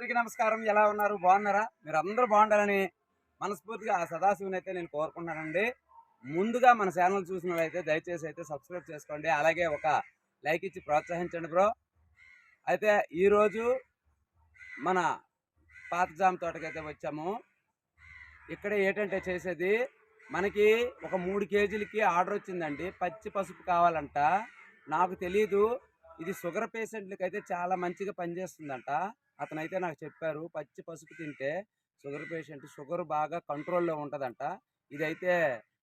అందరికీ నమస్కారం. ఎలా ఉన్నారు? బాగున్నారా? మీరు అందరూ బాగుండాలని మనస్ఫూర్తిగా ఆ సదాశివుని అయితే నేను కోరుకుంటానండి ముందుగా మన ఛానల్ చూసినట్లయితే దయచేసి అయితే సబ్స్క్రైబ్ చేసుకోండి. అలాగే ఒక లైక్ ఇచ్చి ప్రోత్సహించండి బ్రో. అయితే ఈరోజు మన పాత జామ తోటకైతే వచ్చాము. ఇక్కడ ఏంటంటే చేసేది మనకి ఒక మూడు కేజీలకి ఆర్డర్ వచ్చిందండి. పచ్చి పసుపు కావాలంట. నాకు తెలీదు. ఇది షుగర్ పేషెంట్లకి అయితే చాలా మంచిగా పనిచేస్తుందంట. అతనైతే నాకు చెప్పారు పచ్చి పసుపు తింటే షుగర్ పేషెంట్ షుగర్ బాగా కంట్రోల్లో ఉంటుందంట. ఇదైతే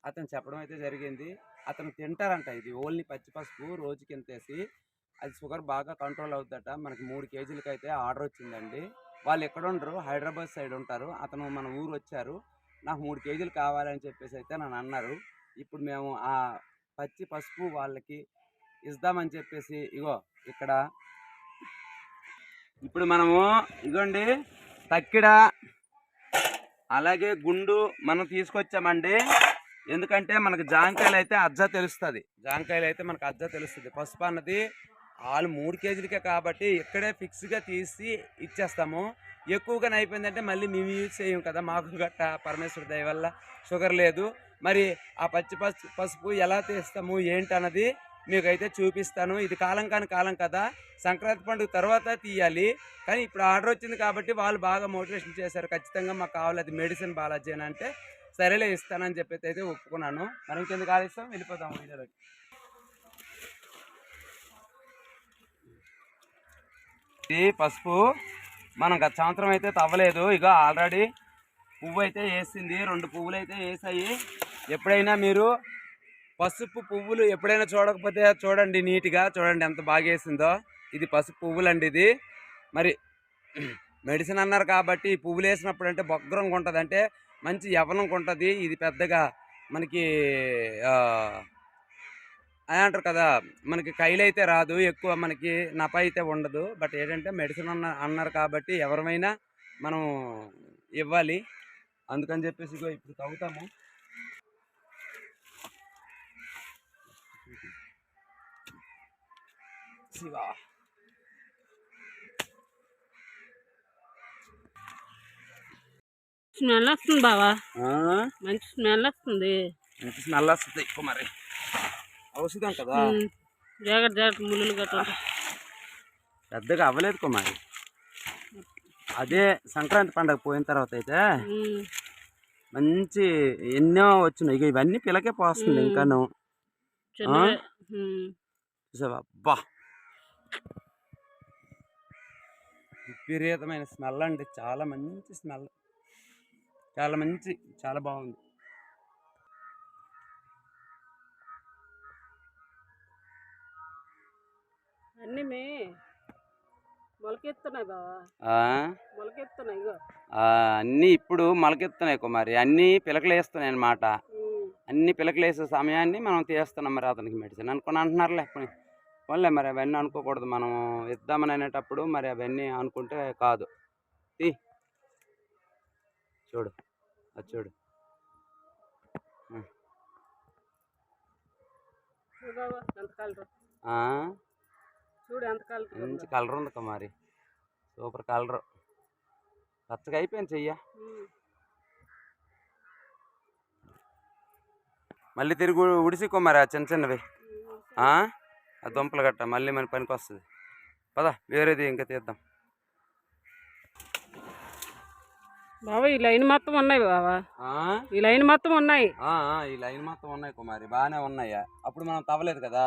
అతను చెప్పడం అయితే జరిగింది. అతను తింటారంట ఇది ఓన్లీ పచ్చి పసుపు రోజుకి ఎంతేసి అది షుగర్ బాగా కంట్రోల్ అవుతుందట మనకి మూడు కేజీలకి అయితే ఆర్డర్ వచ్చిందండి. వాళ్ళు ఎక్కడ ఉండరు హైదరాబాద్ సైడ్ ఉంటారు. అతను మన ఊరు వచ్చారు. నాకు మూడు కేజీలు కావాలని చెప్పేసి అయితే నన్ను అన్నారు. ఇప్పుడు మేము ఆ పచ్చి పసుపు వాళ్ళకి ఇద్దామని చెప్పేసి ఇగో ఇక్కడ. ఇప్పుడు మనము ఇగోండి తక్కిడ అలాగే గుండు మనం తీసుకొచ్చామండి. ఎందుకంటే మనకు జాంకాయలు అయితే అజ్జ తెలుస్తుంది. జాంకాయలు అయితే మనకు అజ్జ తెలుస్తుంది. పసుపు అన్నది వాళ్ళు మూడు కేజీలకే కాబట్టి ఇక్కడే ఫిక్స్గా తీసి ఇచ్చేస్తాము. ఎక్కువగా అయిపోయిందంటే మళ్ళీ మేము యూజ్ చేయం కదా. మాకు గట్ట పరమేశ్వర దయ వల్ల షుగర్ లేదు. మరి ఆ పచ్చి పసుపు ఎలా తీస్తాము ఏంటి అన్నది మీకైతే చూపిస్తాను. ఇది కాలం కాని కాలం కదా. సంక్రాంతి పండుగ తర్వాత తీయాలి. కానీ ఇప్పుడు ఆర్డర్ వచ్చింది కాబట్టి వాళ్ళు బాగా మోటివేషన్ చేశారు. ఖచ్చితంగా మాకు కావాలి అది మెడిసిన్ బాలాజీ అని అంటే సరేలే ఇస్తానని చెప్పేసి అయితే ఒప్పుకున్నాను. మనం కింద కాదిస్తాం వెళ్ళిపోతాం వీడియోలోకి. ఇది పసుపు. మనం గత సంవత్సరం అయితే తవ్వలేదు. ఇక ఆల్రెడీ పువ్వు అయితే వేసింది. రెండు పువ్వులు అయితే వేసాయి. ఎప్పుడైనా మీరు పసుపు పువ్వులు ఎప్పుడైనా చూడకపోతే చూడండి నీట్గా చూడండి ఎంత బాగా వేసిందో ఇది పసుపు పువ్వులు అండి ఇది. మరి మెడిసిన్ అన్నారు కాబట్టి ఈ పువ్వులు వేసినప్పుడు అంటే బొగ్గరంగా ఉంటుంది అంటే మంచి యవనంగా ఉంటుంది. ఇది పెద్దగా మనకి అని అంటారు కదా మనకి కైలు అయితే రాదు ఎక్కువ మనకి నప అయితే ఉండదు. బట్ ఏంటంటే మెడిసిన్ అన్న అన్నారు కాబట్టి ఎవరమైనా మనం ఇవ్వాలి. అందుకని చెప్పేసి ఇప్పుడు ఇప్పుడు స్మెల్ వస్తుంది బావా మంచి స్మెల్ వస్తుంది మంచి స్మెల్ వస్తుంది ఎక్కువ మరి ఔషధం కదా. జాగ్రత్త జాగ్రత్త ముళ్ళు ఉంటాయి. పెద్దగా అవ్వలేదు కుమారి అదే సంక్రాంతి పండగ పోయిన తర్వాత అయితే. మంచి ఎన్నో వచ్చినాయి ఇక ఇవన్నీ పిల్లకే పోస్తుంది. ఇంకాను. చూసావా అబ్బా విపరీతమైన స్మెల్ అండి. చాలా మంచి స్మెల్. చాలా మంచి చాలా బాగుంది. అన్నీ మే మొలకెత్తున్నాయి బావా. మొలకెత్తున్నాయి అన్నీ ఇప్పుడు మొలకెత్తున్నాయి కుమారి. అన్నీ పిలకలు వేస్తున్నాయి అనమాట ఉమ్. అన్ని పిలకలు వేసే సమయాన్ని మనం తీస్తున్నాం మరి అతనికి మెడిసిన్ అనుకుని అంటున్నారులే పోన్లే మరి అవన్నీ అనుకోకూడదు. మనం ఇద్దామని అనేటప్పుడు మరి అవన్నీ అనుకుంటే కాదు. తీ. చూడు. అది చూడు. మంచి కలర్ ఉంది కుమారి సూపర్ కలర్. పచ్చగా అయిపోయింది చెయ్య. మళ్ళీ తిరిగి ఉడిసి కుమారి ఆ చిన్న చిన్నవి. ఆ? దుంపలు గట్ట మళ్ళీ మన పనికి వస్తుంది. పద వేరేది ఇంకా తీద్దాం. బావా ఈ లైన్ మొత్తం ఉన్నాయి బావా? ఈ లైన్ మొత్తం ఉన్నాయి. ఈ లైన్ మొత్తం ఉన్నాయి కుమారి బాగానే ఉన్నాయా? అప్పుడు మనం తవ్వలేదు కదా.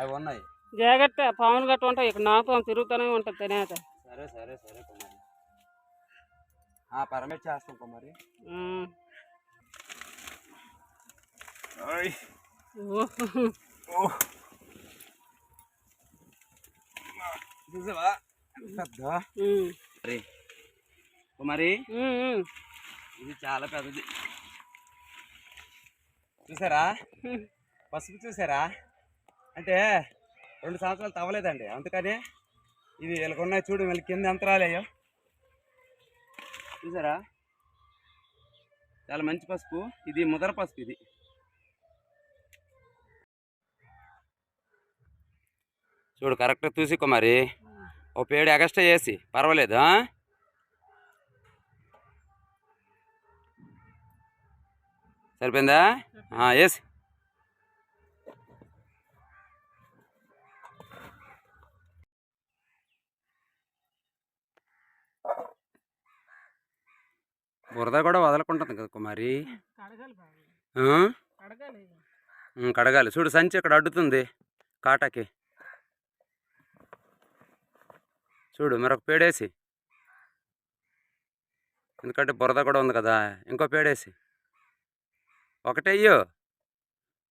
అవి ఉన్నాయి. జాగ్రత్త పాములు గట్ట ఉంటాయి. ఇక్కడ నాకు తిరుగుతూనే ఉంటుంది తినేత. సరే సరే సరే కుమారి. పరమేట్ చేస్తాం కుమారి. ఓ. ఓ. చూసావా? పెద్ద. మరి? ఉమ్. ఇది చాలా పెద్దది. చూసారా. పసుపు చూసారా? అంటే రెండు సంవత్సరాలు తవ్వలేదండి. అందుకని ఇది వీళ్ళకి ఉన్నాయి చూడు వీళ్ళకి కింద యంత్రాలేయో చూసారా? చాలా మంచి పసుపు. ఇది ముదర పసుపు ఇది. చూడు కరెక్ట్గా చూసుకో మరి. ఓ పేడు ఎగస్ట్రా చేసి పర్వాలేదు సరిపోయిందా? వేసి బురద కూడా వదలకుంటుంది కదా కుమారి. కడగాలి చూడు సంచి ఇక్కడ అడ్డుతుంది కాటాకి. చూడు మరొక పేడేసి. ఎందుకంటే బురద కూడా ఉంది కదా ఇంకో పేడేసి. ఒకటే అయ్యో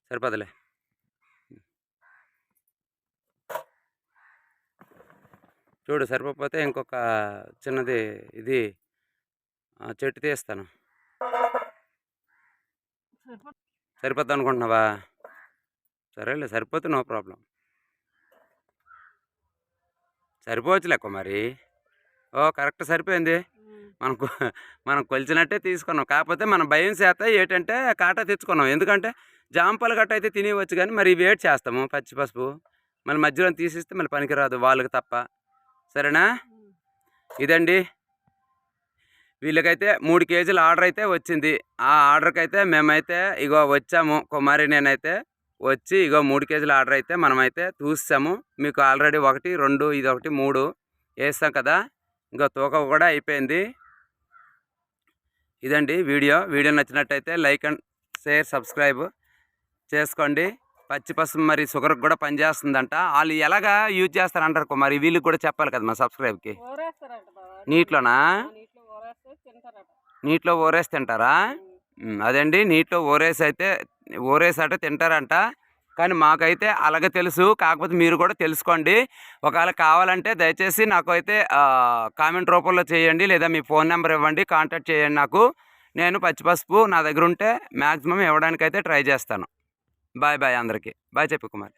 సరిపోదులే. చూడు సరిపోతే ఇంకొక చిన్నది ఇది చెట్టు తీస్తాను. సరిపో సరిపోద్ది అనుకుంటున్నావా? సరేలే సరిపోతే నో ప్రాబ్లం. సరిపోవచ్చులే కుమారి ఓ కరెక్ట్ సరిపోయింది. మనం మనం కొలిచినట్టే తీసుకున్నాం. కాకపోతే మన భయం చేత ఏంటంటే కాటా తెచ్చుకున్నాం. ఎందుకంటే జాంపలు గట్ట అయితే తినేవచ్చు కానీ మరి వేట్ చేస్తాము పచ్చి పసుపు. మళ్ళీ మధ్యలో తీసిస్తే మళ్ళీ పనికిరాదు వాళ్ళకి తప్ప. సరేనా? ఇదండి. వీళ్ళకైతే మూడు కేజీల ఆర్డర్ అయితే వచ్చింది. ఆ ఆర్డర్కి అయితే మేమైతే ఇగో వచ్చాము కుమారి నేనైతే. వచ్చి ఇగో మూడు కేజీల ఆర్డర్ అయితే మనమైతే చూసాము మీకు ఆల్రెడీ ఒకటి రెండు ఇది ఒకటి మూడు వేస్తాం కదా. ఇంకో తూక కూడా అయిపోయింది. ఇదండి వీడియో. వీడియో నచ్చినట్టయితే లైక్ అండ్ షేర్ సబ్స్క్రైబ్ చేసుకోండి. పచ్చి పసుపు మరి షుగర్కి కూడా పనిచేస్తుందంట. వాళ్ళు ఎలాగా యూజ్ చేస్తారంటారు కుమారి వీళ్ళకి కూడా చెప్పాలి కదా మా సబ్స్క్రైబ్కి? నీటిలోనా? నీటిలో ఓరేసి తింటారా? అదండి. నీటిలో ఓరేసి అయితే ఊరేసట తింటారంట. కానీ మాకైతే అలాగే తెలుసు. కాకపోతే మీరు కూడా తెలుసుకోండి. ఒకవేళ కావాలంటే దయచేసి నాకు అయితే కామెంట్ రూపంలో చేయండి. లేదా మీ ఫోన్ నెంబర్ ఇవ్వండి. కాంటాక్ట్ చేయండి నాకు. నేను పచ్చి పసుపు నా దగ్గర ఉంటే మ్యాక్సిమం ఇవ్వడానికైతే ట్రై చేస్తాను. బాయ్ బాయ్ అందరికీ. బాయ్ చెప్పు కుమార్.